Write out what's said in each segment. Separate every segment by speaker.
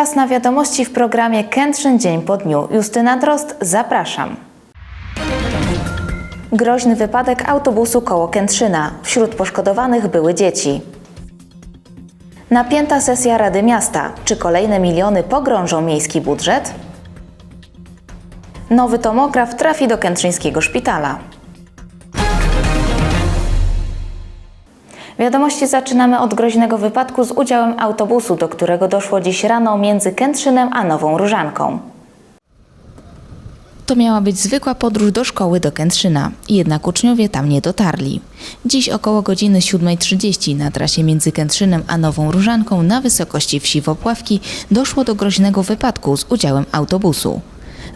Speaker 1: Czas na wiadomości w programie Kętrzyn Dzień po dniu. Justyna Drost, zapraszam. Groźny wypadek autobusu koło Kętrzyna. Wśród poszkodowanych były dzieci. Napięta sesja Rady Miasta. Czy kolejne miliony pogrążą miejski budżet? Nowy tomograf trafi do Kętrzyńskiego Szpitala. Wiadomości zaczynamy od groźnego wypadku z udziałem autobusu, do którego doszło dziś rano między Kętrzynem a Nową Różanką. To miała być zwykła podróż do szkoły do Kętrzyna, jednak uczniowie tam nie dotarli. Dziś około godziny 7.30 na trasie między Kętrzynem a Nową Różanką na wysokości wsi Wopławki doszło do groźnego wypadku z udziałem autobusu.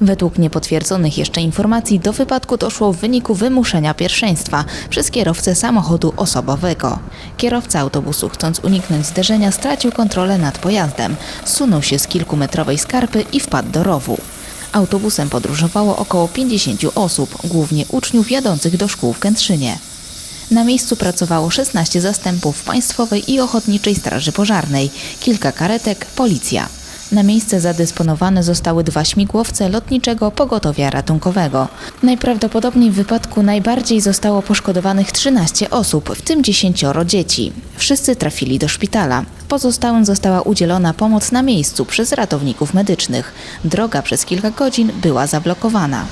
Speaker 1: Według niepotwierdzonych jeszcze informacji do wypadku doszło w wyniku wymuszenia pierwszeństwa przez kierowcę samochodu osobowego. Kierowca autobusu, chcąc uniknąć zderzenia, stracił kontrolę nad pojazdem, zsunął się z kilkumetrowej skarpy i wpadł do rowu. Autobusem podróżowało około 50 osób, głównie uczniów jadących do szkół w Kętrzynie. Na miejscu pracowało 16 zastępów Państwowej i Ochotniczej Straży Pożarnej, kilka karetek, policja. Na miejsce zadysponowane zostały dwa śmigłowce lotniczego pogotowia ratunkowego. Najprawdopodobniej w wypadku najbardziej zostało poszkodowanych 13 osób, w tym 10 dzieci. Wszyscy trafili do szpitala. Pozostałym została udzielona pomoc na miejscu przez ratowników medycznych. Droga przez kilka godzin była zablokowana.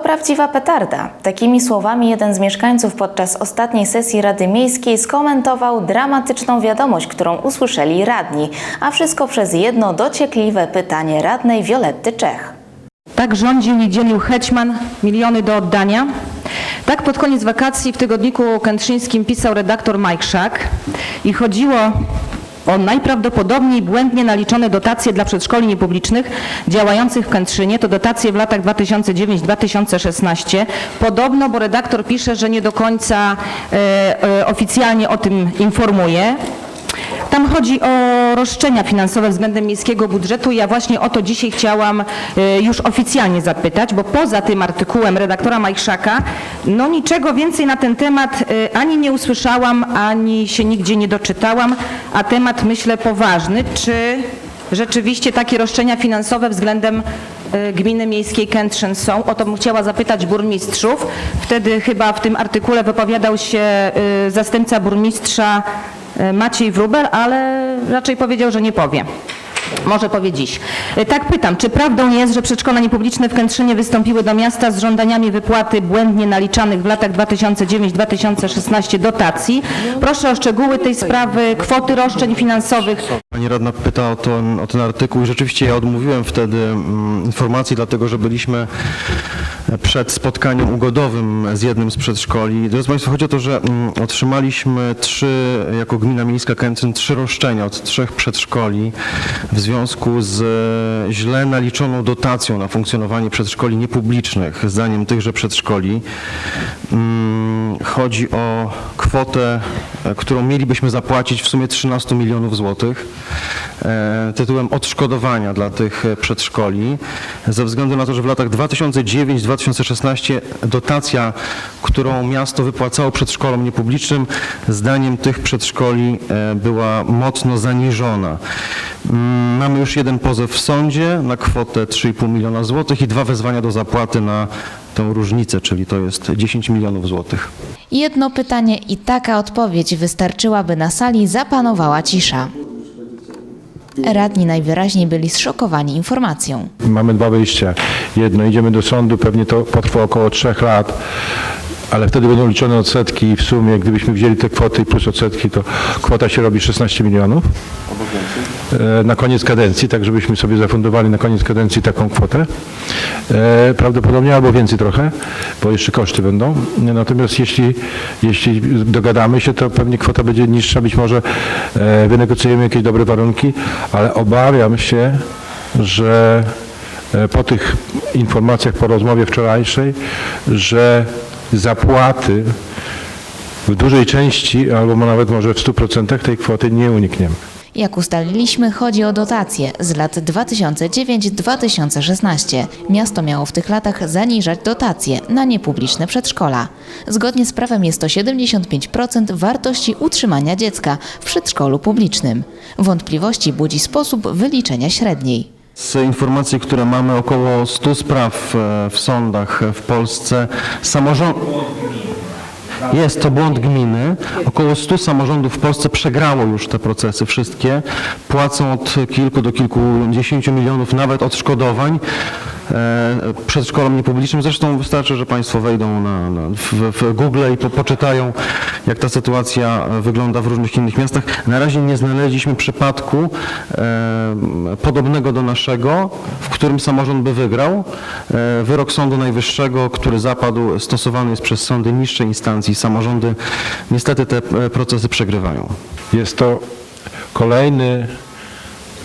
Speaker 1: Prawdziwa petarda. Takimi słowami jeden z mieszkańców podczas ostatniej sesji Rady Miejskiej skomentował dramatyczną wiadomość, którą usłyszeli radni, a wszystko przez jedno dociekliwe pytanie radnej Violetty Czech.
Speaker 2: Tak rządził i dzielił Hetman miliony do oddania. Tak pod koniec wakacji w tygodniku kętrzyńskim pisał redaktor Mike Szak i chodziło o najprawdopodobniej błędnie naliczone dotacje dla przedszkoli niepublicznych działających w Kętrzynie. To dotacje w latach 2009-2016. Podobno, bo redaktor pisze, że nie do końca e, e, oficjalnie o tym informuje. Tam chodzi o roszczenia finansowe względem miejskiego budżetu. Ja właśnie o to dzisiaj chciałam e, już oficjalnie zapytać, bo poza tym artykułem redaktora Majchrzaka, no niczego więcej na ten temat e, ani nie usłyszałam, ani się nigdzie nie doczytałam, a temat myślę poważny. Czy rzeczywiście takie roszczenia finansowe względem e, gminy miejskiej Kętrzyn są? O to bym chciała zapytać burmistrzów. Wtedy chyba w tym artykule wypowiadał się zastępca burmistrza Maciej Wróbel, ale raczej powiedział, że nie powie. Może powie dziś. E, Tak pytam, czy prawdą jest, że przedszkola niepubliczne w Kętrzynie wystąpiły do miasta z żądaniami wypłaty błędnie naliczanych w latach 2009-2016 dotacji? Proszę o szczegóły tej sprawy, kwoty roszczeń finansowych.
Speaker 3: Pani radna pyta o ten, o ten artykuł i rzeczywiście ja odmówiłem wtedy mm, informacji, dlatego że byliśmy przed spotkaniem ugodowym z jednym z przedszkoli. Drodzy Państwo, chodzi o to, że mm, otrzymaliśmy trzy, jako gmina miejska Kętrzyn, trzy roszczenia od trzech przedszkoli w związku z e, źle naliczoną dotacją na funkcjonowanie przedszkoli niepublicznych, zdaniem tychże przedszkoli. Mm, Chodzi o kwotę, e, którą mielibyśmy zapłacić w sumie 13 milionów złotych tytułem odszkodowania dla tych e, przedszkoli ze względu na to, że w latach 2009-2016 dotacja, którą miasto wypłacało przedszkolom niepublicznym, zdaniem tych przedszkoli e, była mocno zaniżona. Mm, Mamy już jeden pozew w sądzie na kwotę 3,5 miliona złotych i dwa wezwania do zapłaty na tą różnicę, czyli to jest 10 milionów złotych.
Speaker 1: Jedno pytanie i taka odpowiedź wystarczyła, by na sali zapanowała cisza. Radni najwyraźniej byli zszokowani informacją.
Speaker 4: Mamy dwa wyjścia. Jedno, idziemy do sądu, pewnie to potrwa około trzech lat, ale wtedy będą liczone odsetki i w sumie, gdybyśmy wzięli te kwoty plus odsetki, to kwota się robi 16 milionów e, na koniec kadencji, tak żebyśmy sobie zafundowali na koniec kadencji taką kwotę. E, Prawdopodobnie albo więcej trochę, bo jeszcze koszty będą. Natomiast jeśli, jeśli dogadamy się, to pewnie kwota będzie niższa, być może e, wynegocjujemy jakieś dobre warunki, ale obawiam się, że po tych informacjach, po rozmowie wczorajszej, że zapłaty w dużej części, albo nawet może w 100% tej kwoty nie unikniemy.
Speaker 1: Jak ustaliliśmy, chodzi o dotacje z lat 2009-2016. Miasto miało w tych latach zaniżać dotacje na niepubliczne przedszkola. Zgodnie z prawem jest to 75% wartości utrzymania dziecka w przedszkolu publicznym. Wątpliwości budzi sposób wyliczenia średniej.
Speaker 3: Z informacji, które mamy, około 100 spraw e, w sądach w Polsce samorząd... Jest to błąd gminy. Około 100 samorządów w Polsce przegrało już te procesy wszystkie. Płacą od kilku do kilkudziesięciu milionów nawet odszkodowań e, przedszkolom niepublicznym. Zresztą wystarczy, że Państwo wejdą na, na, w, w Google i po, poczytają, jak ta sytuacja wygląda w różnych innych miastach. Na razie nie znaleźliśmy przypadku e, podobnego do naszego, w którym samorząd by wygrał. E, wyrok Sądu Najwyższego, który zapadł, stosowany jest przez sądy niższej instancji. Samorządy niestety te e, procesy przegrywają.
Speaker 4: Jest to kolejny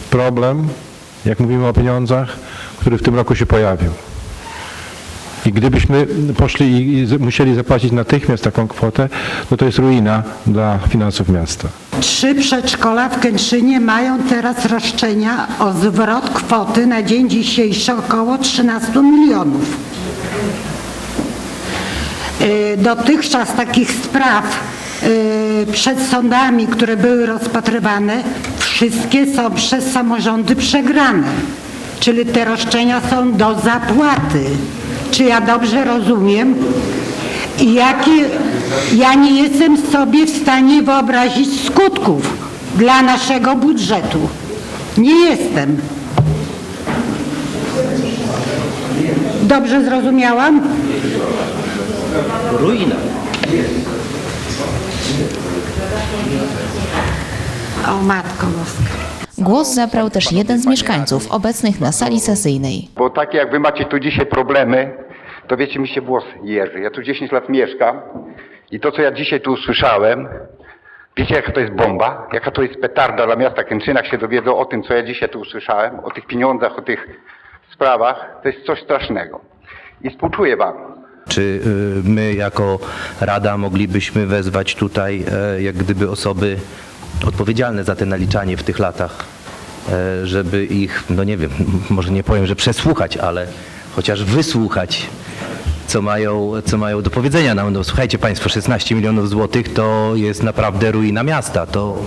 Speaker 4: problem, jak mówimy o pieniądzach, który w tym roku się pojawił. I gdybyśmy poszli i- musieli zapłacić natychmiast taką kwotę, no to jest ruina dla finansów miasta.
Speaker 5: Trzy przedszkola w Kętrzynie mają teraz roszczenia o zwrot kwoty na dzień dzisiejszy około 13 milionów. Y, Dotychczas takich spraw y, przed sądami, które były rozpatrywane, wszystkie są przez samorządy przegrane. Czyli te roszczenia są do zapłaty. Czy ja dobrze rozumiem? I jakie, ja nie jestem sobie w stanie wyobrazić skutków dla naszego budżetu. Nie jestem. Dobrze zrozumiałam? Ruina. O Matko Boska.
Speaker 1: Głos zabrał też jeden z mieszkańców obecnych na sali sesyjnej.
Speaker 6: Bo takie jak wy macie tu dzisiaj problemy, to wiecie, mi się włos jeży. Ja tu 10 lat mieszkam i to, co ja dzisiaj tu usłyszałem, wiecie, jaka to jest bomba? Jaka to jest petarda dla miasta Kętrzyna, jak się dowiedzą o tym, co ja dzisiaj tu usłyszałem, o tych pieniądzach, o tych sprawach. To jest coś strasznego. I współczuję wam.
Speaker 7: Czy y, my jako Rada moglibyśmy wezwać tutaj e, jak gdyby osoby odpowiedzialne za te naliczanie w tych latach, e, żeby ich, no nie wiem, może nie powiem, że przesłuchać, ale chociaż wysłuchać, co mają, co mają do powiedzenia nam. No słuchajcie Państwo, 16 milionów złotych to jest naprawdę ruina miasta. To,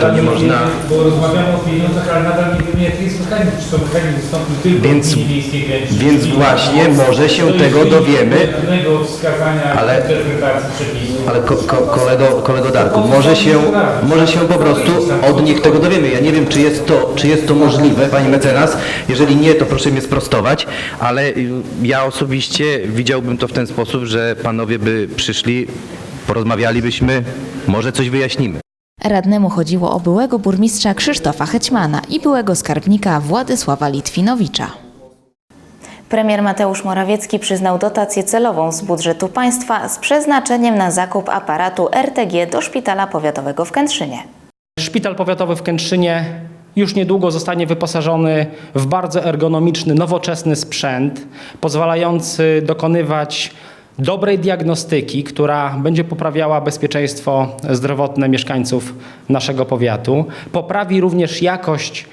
Speaker 7: to nie można...
Speaker 8: Bo rozmawiamy o pieniądzach, ale nadal nie wiemy jaki jest mechanizm. Czy to mechanizm wystąpił tylko
Speaker 7: Więc-
Speaker 8: w Kręci?
Speaker 7: więc właśnie
Speaker 8: nie?
Speaker 7: może się tego dowiemy.
Speaker 8: wskazania
Speaker 7: Ale-
Speaker 8: interpretacji przepisów.
Speaker 7: Ale ko, ko, kolego, kolego Darku, może się, może się po prostu od nich tego dowiemy. Ja nie wiem, czy jest to, czy jest to możliwe, pani mecenas. Jeżeli nie, to proszę mnie sprostować, ale y, ja osobiście widziałbym to w ten sposób, że panowie by przyszli, porozmawialibyśmy, może coś wyjaśnimy.
Speaker 1: Radnemu chodziło o byłego burmistrza Krzysztofa Hećmana i byłego skarbnika Władysława Litwinowicza. Premier Mateusz Morawiecki przyznał dotację celową z budżetu państwa z przeznaczeniem na zakup aparatu RTG do szpitala powiatowego w Kętrzynie.
Speaker 9: Szpital powiatowy w Kętrzynie już niedługo zostanie wyposażony w bardzo ergonomiczny, nowoczesny sprzęt, pozwalający dokonywać dobrej diagnostyki, która będzie poprawiała bezpieczeństwo zdrowotne mieszkańców naszego powiatu. Poprawi również jakość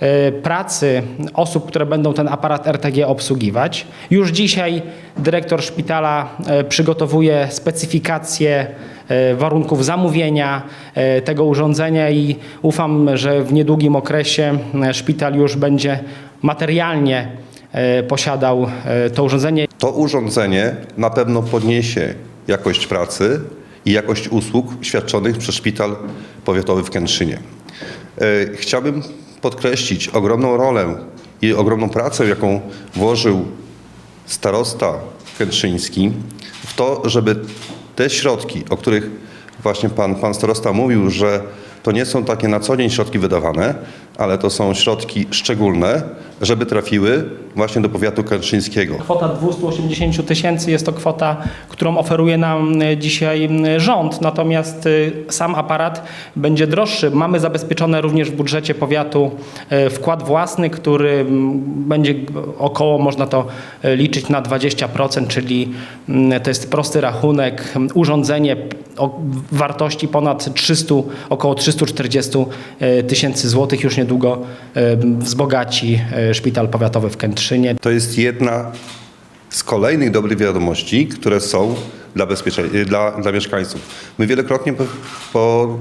Speaker 9: e, pracy osób, które będą ten aparat RTG obsługiwać. Już dzisiaj dyrektor szpitala e, przygotowuje specyfikację warunków zamówienia e, tego urządzenia i ufam, że w niedługim okresie e, szpital już będzie materialnie e, posiadał e, to urządzenie.
Speaker 10: To urządzenie na pewno podniesie jakość pracy i jakość usług świadczonych przez Szpital Powiatowy w Kętrzynie. E, Chciałbym podkreślić ogromną rolę i ogromną pracę, jaką włożył starosta kętrzyński w to, żeby te środki, o których właśnie pan, pan starosta mówił, że to nie są takie na co dzień środki wydawane, ale to są środki szczególne, żeby trafiły właśnie do powiatu kętrzyńskiego.
Speaker 9: Kwota 280 tysięcy jest to kwota, którą oferuje nam e, dzisiaj rząd, natomiast e, sam aparat będzie droższy. Mamy zabezpieczone również w budżecie powiatu e, wkład własny, który będzie około, można to liczyć na 20%, czyli to jest prosty rachunek, urządzenie o wartości ponad 300, około 340 e, tysięcy złotych już niedługo wzbogaci e, szpital powiatowy w Kętrzynie.
Speaker 10: To jest jedna z kolejnych dobrych wiadomości, które są dla, dla, dla mieszkańców. My wielokrotnie po-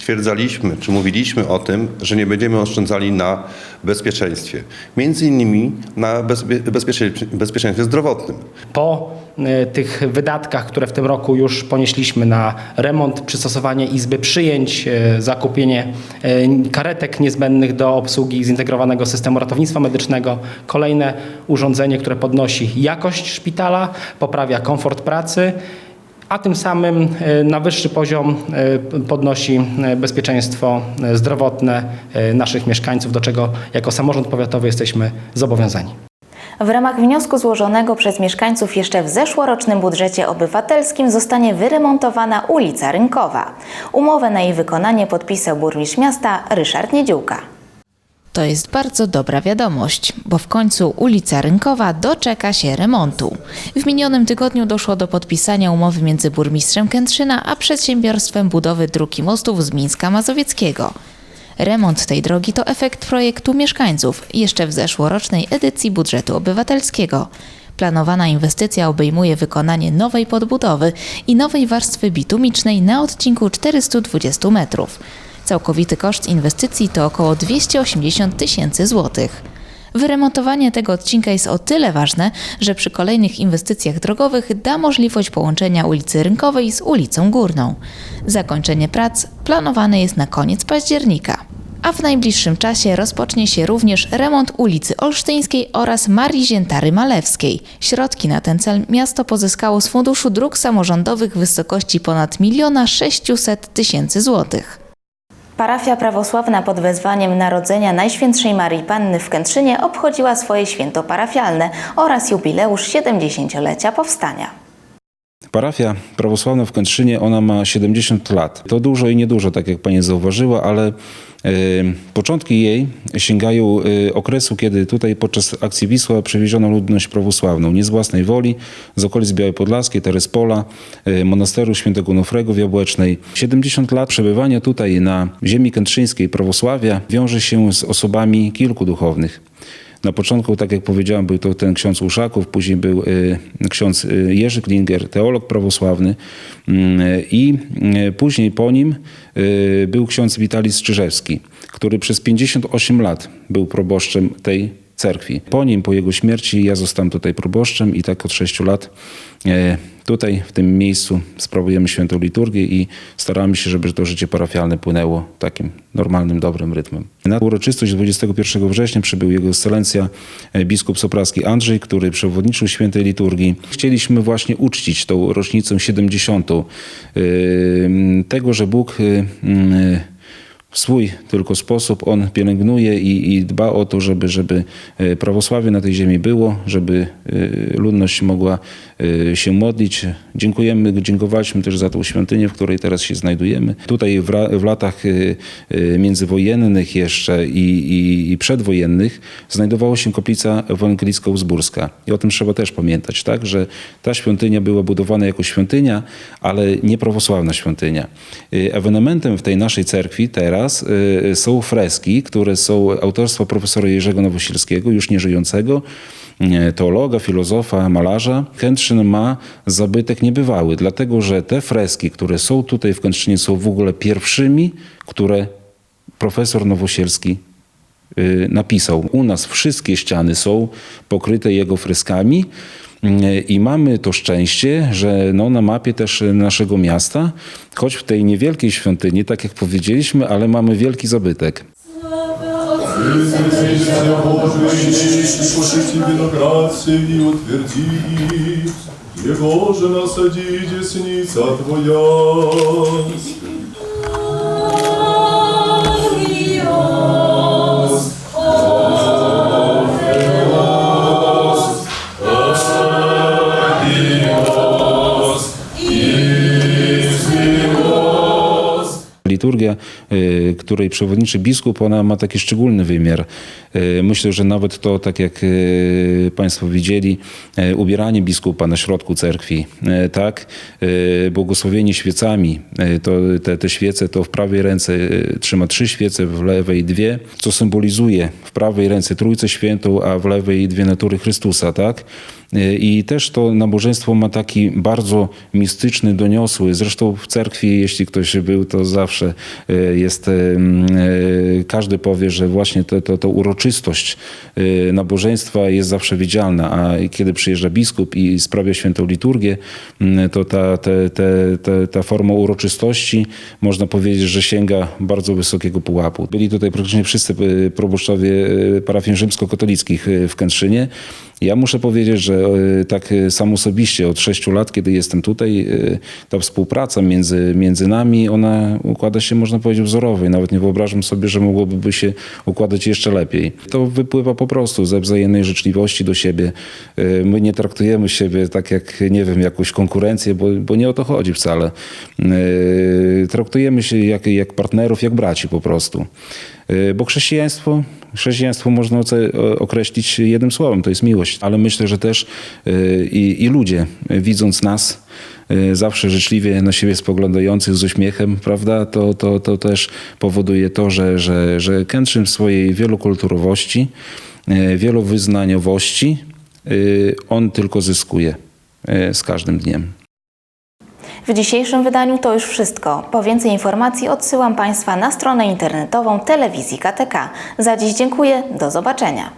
Speaker 10: potwierdzaliśmy, czy mówiliśmy o tym, że nie będziemy oszczędzali na bezpieczeństwie. Między innymi na bezpie- bezpiecze- bezpieczeństwie zdrowotnym.
Speaker 9: Po e, tych wydatkach, które w tym roku już ponieśliśmy na remont, przystosowanie izby przyjęć, e, zakupienie e, karetek niezbędnych do obsługi zintegrowanego systemu ratownictwa medycznego, kolejne urządzenie, które podnosi jakość szpitala, poprawia komfort pracy, a tym samym e, na wyższy poziom e, podnosi e, bezpieczeństwo zdrowotne naszych mieszkańców, do czego jako samorząd powiatowy jesteśmy zobowiązani.
Speaker 1: W ramach wniosku złożonego przez mieszkańców jeszcze w zeszłorocznym budżecie obywatelskim zostanie wyremontowana ulica Rynkowa. Umowę na jej wykonanie podpisał burmistrz miasta Ryszard Niedziółka. To jest bardzo dobra wiadomość, bo w końcu ulica Rynkowa doczeka się remontu. W minionym tygodniu doszło do podpisania umowy między burmistrzem Kętrzyna a przedsiębiorstwem budowy dróg i mostów z Mińska Mazowieckiego. Remont tej drogi to efekt projektu mieszkańców jeszcze w zeszłorocznej edycji budżetu obywatelskiego. Planowana inwestycja obejmuje wykonanie nowej podbudowy i nowej warstwy bitumicznej na odcinku 420 metrów. Całkowity koszt inwestycji to około 280 tysięcy złotych. Wyremontowanie tego odcinka jest o tyle ważne, że przy kolejnych inwestycjach drogowych da możliwość połączenia ulicy Rynkowej z ulicą Górną. Zakończenie prac planowane jest na koniec października. A w najbliższym czasie rozpocznie się również remont ulicy Olsztyńskiej oraz Marii Ziętary Malewskiej. Środki na ten cel miasto pozyskało z Funduszu Dróg Samorządowych w wysokości ponad 1 600 tysięcy złotych. Parafia prawosławna pod wezwaniem Narodzenia Najświętszej Marii Panny w Kętrzynie obchodziła swoje święto parafialne oraz jubileusz 70-lecia powstania.
Speaker 11: Parafia prawosławna w Kętrzynie, ona ma 70 lat. To dużo i niedużo, tak jak pani zauważyła, ale początki jej sięgają e, okresu, kiedy tutaj podczas akcji Wisła przywieziono ludność prawosławną, nie z własnej woli, z okolic Białej Podlaskiej, Terespola, e, monasteru świętego Nufrego w Jabłecznej. 70 lat przebywania tutaj na ziemi kętrzyńskiej prawosławia wiąże się z osobami kilku duchownych. Na początku, tak jak powiedziałem, był to ten ksiądz Uszaków, później był y, ksiądz y, Jerzy Klinger, teolog prawosławny mm, i y, później po nim był ksiądz Witalis Czyżewski, który przez 58 lat był proboszczem tej cerkwi. Po nim, po jego śmierci ja zostałem tutaj proboszczem i tak od 6 lat tutaj w tym miejscu sprawujemy świętą liturgię i staramy się, żeby to życie parafialne płynęło takim normalnym, dobrym rytmem. Na uroczystość 21 września przybył jego ekscelencja e, biskup sopraski Andrzej, który przewodniczył świętej liturgii. Chcieliśmy właśnie uczcić tą rocznicę 70. e, tego, że Bóg e, w swój tylko sposób on pielęgnuje i, i dba o to, żeby, żeby e, prawosławie na tej ziemi było, żeby e, ludność mogła e, się modlić. Dziękujemy, dziękowaliśmy też za tą świątynię, w której teraz się znajdujemy. Tutaj w, w latach międzywojennych jeszcze i, i, i przedwojennych znajdowała się kaplica ewangelicko-uzburska. I o tym trzeba też pamiętać, tak, że ta świątynia była budowana jako świątynia, ale nie prawosławna świątynia. Ewenementem w tej naszej cerkwi teraz y, są freski, które są autorstwa profesora Jerzego Nowosielskiego, już nieżyjącego, y, teologa, filozofa, malarza. Kętrzyn ma zabytek niebywały, dlatego że te freski, które są tutaj w Kętrzynie, są w ogóle pierwszymi, które profesor Nowosielski y, napisał. U nas wszystkie ściany są pokryte jego freskami. y, I mamy to szczęście, że no, na mapie też naszego miasta, choć w tej niewielkiej świątyni, tak jak powiedzieliśmy, ale mamy wielki zabytek.
Speaker 12: Слушайте виноградцы и утверди Его же насади десница Твоя.
Speaker 11: Y, której przewodniczy biskup, ona ma taki szczególny wymiar. Y, Myślę, że nawet to, tak jak y, Państwo widzieli, ubieranie biskupa na środku cerkwi, tak, błogosławienie świecami, to te, te świece to w prawej ręce trzyma trzy świece, w lewej dwie, co symbolizuje w prawej ręce Trójcę Świętą, a w lewej dwie natury Chrystusa, tak? I też to nabożeństwo ma taki bardzo mistyczny, doniosły. Zresztą w cerkwi, jeśli ktoś był, to zawsze jest, y, y, każdy powie, że właśnie to, to, to uroczystość y, nabożeństwa jest zawsze widzialna, a kiedy przyjeżdża biskup i sprawia świętą liturgię, y, to ta, te, te, te, ta forma uroczystości, można powiedzieć, że sięga bardzo wysokiego pułapu. Byli tutaj praktycznie wszyscy y, proboszczowie y, parafii rzymskokatolickich y, w Kętrzynie. Ja muszę powiedzieć, że e, tak e, sam osobiście od sześciu lat, kiedy jestem tutaj, e, ta współpraca między, między nami, ona układa się, można powiedzieć, wzorowo. I nawet nie wyobrażam sobie, że mogłoby się układać jeszcze lepiej. To wypływa po prostu ze wzajemnej życzliwości do siebie. My nie traktujemy siebie tak jak, nie wiem, jakąś konkurencję, bo, bo nie o to chodzi wcale. Traktujemy się jak, jak partnerów, jak braci po prostu. E, Bo chrześcijaństwo, chrześcijaństwo można określić jednym słowem, to jest miłość. Ale myślę, że też e, i, i ludzie, widząc nas, e, zawsze życzliwie na siebie spoglądających z uśmiechem, prawda, to, to, to też powoduje to, że, że, że Kętrzyn w swojej wielokulturowości, wielowyznaniowości, on tylko zyskuje z każdym dniem.
Speaker 1: W dzisiejszym wydaniu to już wszystko. Po więcej informacji odsyłam Państwa na stronę internetową telewizji KTK. Za dziś dziękuję, do zobaczenia.